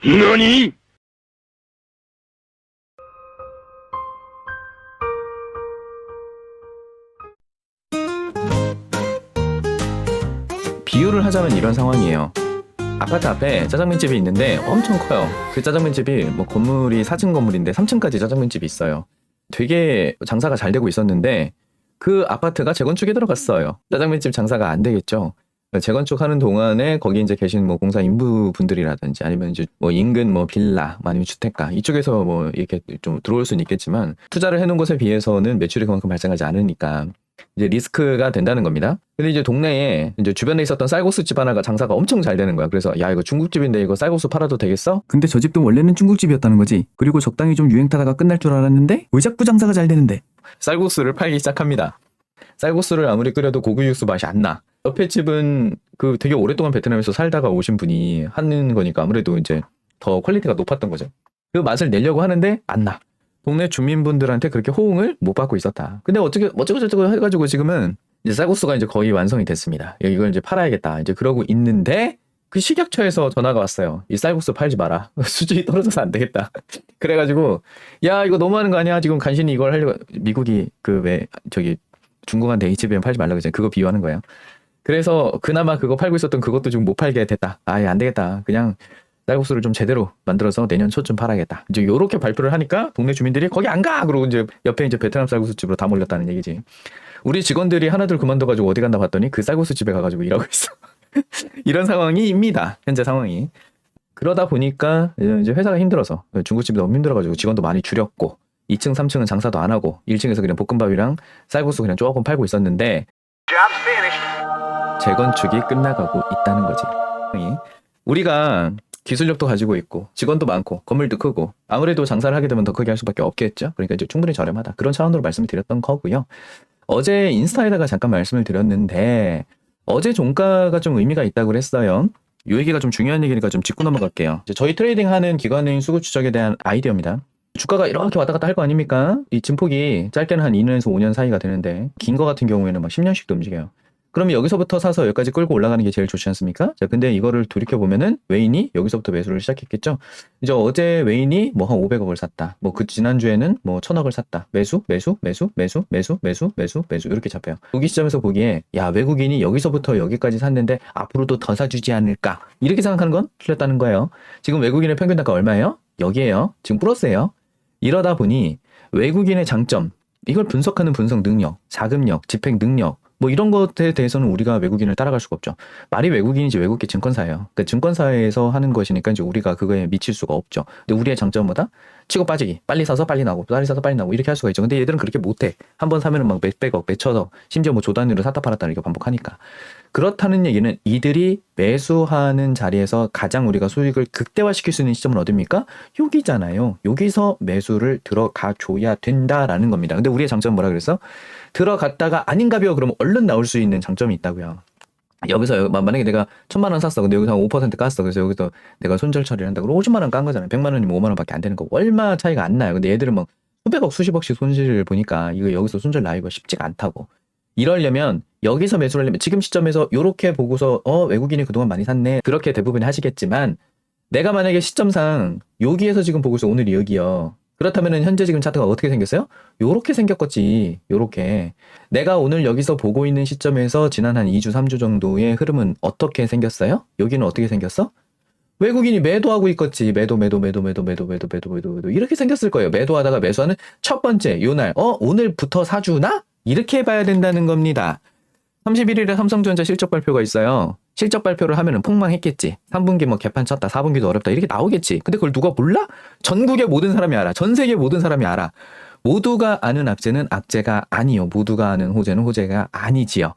何 비유를 하자면 이런 상황이에요. 아파트 앞에 짜장면 집이 있는데 엄청 커요. 그 짜장면 집이 뭐 건물이 사진 건물인데 3층까지 짜장면 집이 있어요. 되게 장사가 잘 되고 있었는데 그 아파트가 재건축에 들어갔어요. 짜장면 집 장사가 안 되겠죠. 재건축하는 동안에 거기 이제 계신 뭐 공사 인부 분들이라든지 아니면 이제 뭐 인근 뭐 빌라 뭐 아니면 주택가 이쪽에서 뭐 이렇게 좀 들어올 수는 있겠지만 투자를 해놓은 것에 비해서는 매출이 그만큼 발생하지 않으니까 이제 리스크가 된다는 겁니다. 근데 이제 동네에 이제 주변에 있었던 쌀국수 집 하나가 장사가 엄청 잘 되는 거야. 그래서 야 이거 중국집인데 이거 쌀국수 팔아도 되겠어? 근데 저 집도 원래는 중국집이었다는 거지. 그리고 적당히 좀 유행 타다가 끝날 줄 알았는데 왜 자꾸 장사가 잘 되는데? 쌀국수를 팔기 시작합니다. 쌀국수를 아무리 끓여도 고기 육수 맛이 안 나. 옆에 집은 그 되게 오랫동안 베트남에서 살다가 오신 분이 하는 거니까 아무래도 이제 더 퀄리티가 높았던 거죠. 그 맛을 내려고 하는데 안 나. 동네 주민분들한테 그렇게 호응을 못 받고 있었다. 근데 어떻게 어쩌고 저쩌고 해가지고 지금은 이제 쌀국수가 이제 거의 완성이 됐습니다. 이걸 이제 팔아야겠다. 이제 그러고 있는데 그 식약처에서 전화가 왔어요. 이 쌀국수 팔지 마라. 수준이 떨어져서 안 되겠다. 그래가지고 야 이거 너무하는 거 아니야? 지금 간신히 이걸 하려고 미국이 그 왜 저기 중국한테 HBM 팔지 말라고 했잖아요. 그거 비유하는 거예요. 그래서 그나마 그거 팔고 있었던 그것도 지금 못 팔게 됐다. 아예 안 되겠다. 그냥 쌀국수를 좀 제대로 만들어서 내년 초쯤 팔아야겠다. 이제 요렇게 발표를 하니까 동네 주민들이 거기 안 가! 그러고 이제 옆에 이제 베트남 쌀국수 집으로 다 몰렸다는 얘기지. 우리 직원들이 하나둘 그만둬가지고 어디 간다 봤더니 그 쌀국수 집에 가가지고 일하고 있어. 이런 상황이입니다. 현재 상황이. 그러다 보니까 이제 회사가 힘들어서 중국집이 너무 힘들어가지고 직원도 많이 줄였고 2층, 3층은 장사도 안 하고 1층에서 그냥 볶음밥이랑 쌀국수 그냥 조금 팔고 있었는데 재건축이 끝나가고 있다는 거지. 우리가 기술력도 가지고 있고 직원도 많고 건물도 크고 아무래도 장사를 하게 되면 더 크게 할 수밖에 없겠죠. 그러니까 이제 충분히 저렴하다. 그런 차원으로 말씀을 드렸던 거고요. 어제 인스타에다가 잠깐 말씀을 드렸는데 어제 종가가 좀 의미가 있다고 그랬어요. 이 얘기가 좀 중요한 얘기니까 좀 짚고 넘어갈게요. 이제 저희 트레이딩 하는 기관인 수급 추적에 대한 아이디어입니다. 주가가 이렇게 왔다 갔다 할 거 아닙니까? 이 진폭이 짧게는 한 2년에서 5년 사이가 되는데 긴 거 같은 경우에는 막 10년씩도 움직여요. 그러면 여기서부터 사서 여기까지 끌고 올라가는 게 제일 좋지 않습니까? 자, 근데 이거를 돌이켜 보면은 웨인이 여기서부터 매수를 시작했겠죠. 이제 어제 웨인이 뭐 한 500억을 샀다. 뭐 그 지난주에는 뭐 1000억을 샀다. 매수, 매수, 매수, 매수, 매수, 매수, 매수, 매수 이렇게 잡혀요. 여기 시점에서 보기에 야, 외국인이 여기서부터 여기까지 샀는데 앞으로도 더 사주지 않을까? 이렇게 생각하는 건 틀렸다는 거예요. 지금 외국인의 평균 단가 얼마예요? 여기에요. 지금 플러스예요. 이러다 보니 외국인의 장점, 이걸 분석하는 분석 능력, 자금력, 집행 능력, 뭐 이런 것에 대해서는 우리가 외국인을 따라갈 수가 없죠. 말이 외국인이지 외국계 증권사예요. 그러니까 증권사에서 하는 것이니까 이제 우리가 그거에 미칠 수가 없죠. 근데 우리의 장점은 뭐다? 치고 빠지기. 빨리 사서 빨리 나고, 빨리 사서 빨리 나고 이렇게 할 수가 있죠. 근데 얘들은 그렇게 못해. 한 번 사면은 막 몇백억, 몇천억, 심지어 뭐 조단위로 샀다 팔았다 이렇게 반복하니까. 그렇다는 얘기는 이들이 매수하는 자리에서 가장 우리가 수익을 극대화시킬 수 있는 시점은 어딥니까? 여기잖아요. 여기서 매수를 들어가 줘야 된다라는 겁니다. 근데 우리의 장점은 뭐라 그랬어? 들어갔다가 아닌가 벼 그러면 얼른 나올 수 있는 장점이 있다고요. 여기서 여- 만약에 내가 천만 원 샀어. 근데 여기서 한 5% 깠어. 그래서 여기서 내가 손절 처리를 한다. 그럼 50만 원 깐 거잖아요. 100만 원이면 5만 원밖에 안 되는 거고. 얼마 차이가 안 나요. 근데 얘들은 뭐 수백억, 수십억씩 손실을 보니까 이거 여기서 손절 나기가 쉽지가 않다고. 이러려면 여기서 매수를 하려면 지금 시점에서 요렇게 보고서 어 외국인이 그동안 많이 샀네. 그렇게 대부분이 하시겠지만 내가 만약에 시점상 여기에서 지금 보고서 오늘이 여기요. 그렇다면은 현재 지금 차트가 어떻게 생겼어요? 요렇게 생겼겠지. 요렇게. 내가 오늘 여기서 보고 있는 시점에서 지난 한 2주, 3주 정도의 흐름은 어떻게 생겼어요? 여기는 어떻게 생겼어? 외국인이 매도하고 있겠지. 매도, 매도, 매도, 매도, 매도, 매도, 매도, 매도, 매도. 이렇게 생겼을 거예요. 매도하다가 매수하는 첫 번째, 요 날. 어, 오늘부터 사주나? 이렇게 봐야 된다는 겁니다. 31일에 삼성전자 실적 발표가 있어요. 실적 발표를 하면은 폭망했겠지. 3분기 뭐 개판 쳤다, 4분기도 어렵다 이렇게 나오겠지. 근데 그걸 누가 몰라? 전국의 모든 사람이 알아. 전 세계 모든 사람이 알아. 모두가 아는 악재는 악재가 아니요. 모두가 아는 호재는 호재가 아니지요.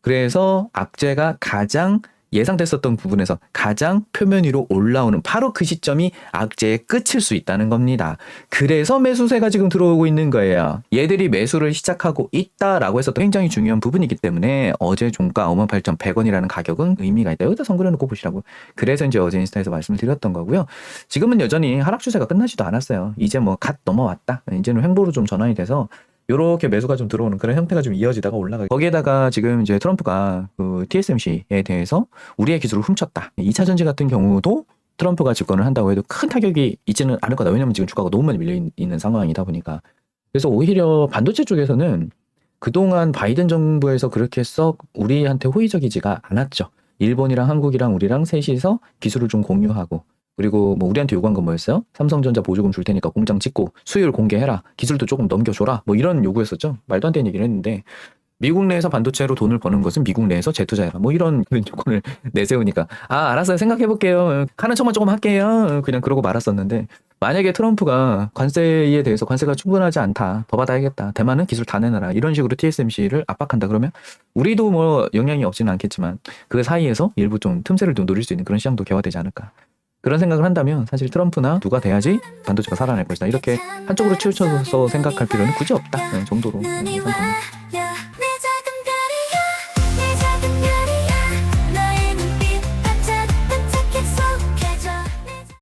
그래서 악재가 가장 예상됐었던 부분에서 가장 표면 위로 올라오는 바로 그 시점이 악재의 끝일 수 있다는 겁니다. 그래서 매수세가 지금 들어오고 있는 거예요. 얘들이 매수를 시작하고 있다라고 해서 굉장히 중요한 부분이기 때문에 어제 종가 58,100원이라는 가격은 의미가 있다. 여기다 선글해 놓고 보시라고. 그래서 이제 어제 인스타에서 말씀을 드렸던 거고요. 지금은 여전히 하락 추세가 끝나지도 않았어요. 이제 뭐 갓 넘어왔다. 이제는 횡보로 좀 전환이 돼서 요렇게 매수가 좀 들어오는 그런 형태가 좀 이어지다가 올라가. 거기에다가 지금 이제 트럼프가 그 TSMC에 대해서 우리의 기술을 훔쳤다. 2차 전지 같은 경우도 트럼프가 집권을 한다고 해도 큰 타격이 있지는 않을 거다. 왜냐면 지금 주가가 너무 많이 밀려 있- 있는 상황이다 보니까. 그래서 오히려 반도체 쪽에서는 그동안 바이든 정부에서 그렇게 썩 우리한테 호의적이지가 않았죠. 일본이랑 한국이랑 우리랑 셋이서 기술을 좀 공유하고 그리고 뭐 우리한테 요구한 건 뭐였어요? 삼성전자 보조금 줄 테니까 공장 짓고 수율 공개해라. 기술도 조금 넘겨줘라. 뭐 이런 요구였었죠. 말도 안 되는 얘기를 했는데 미국 내에서 반도체로 돈을 버는 것은 미국 내에서 재투자해라. 뭐 이런 조건을 내세우니까 아 알았어요. 생각해볼게요. 하는 척만 조금 할게요. 그냥 그러고 말았었는데 만약에 트럼프가 관세에 대해서 관세가 충분하지 않다. 더 받아야겠다. 대만은 기술 다 내놔라. 이런 식으로 TSMC를 압박한다. 그러면 우리도 뭐 영향이 없지는 않겠지만 그 사이에서 일부 좀 틈새를 좀 노릴 수 있는 그런 시장도 개화되지 않을까. 그런 생각을 한다면 사실 트럼프나 누가 돼야지 반도체가 살아날 것이다. 이렇게 한쪽으로 치우쳐서 생각할 필요는 굳이 없다. 네, 정도로 네, 생각합니다. 내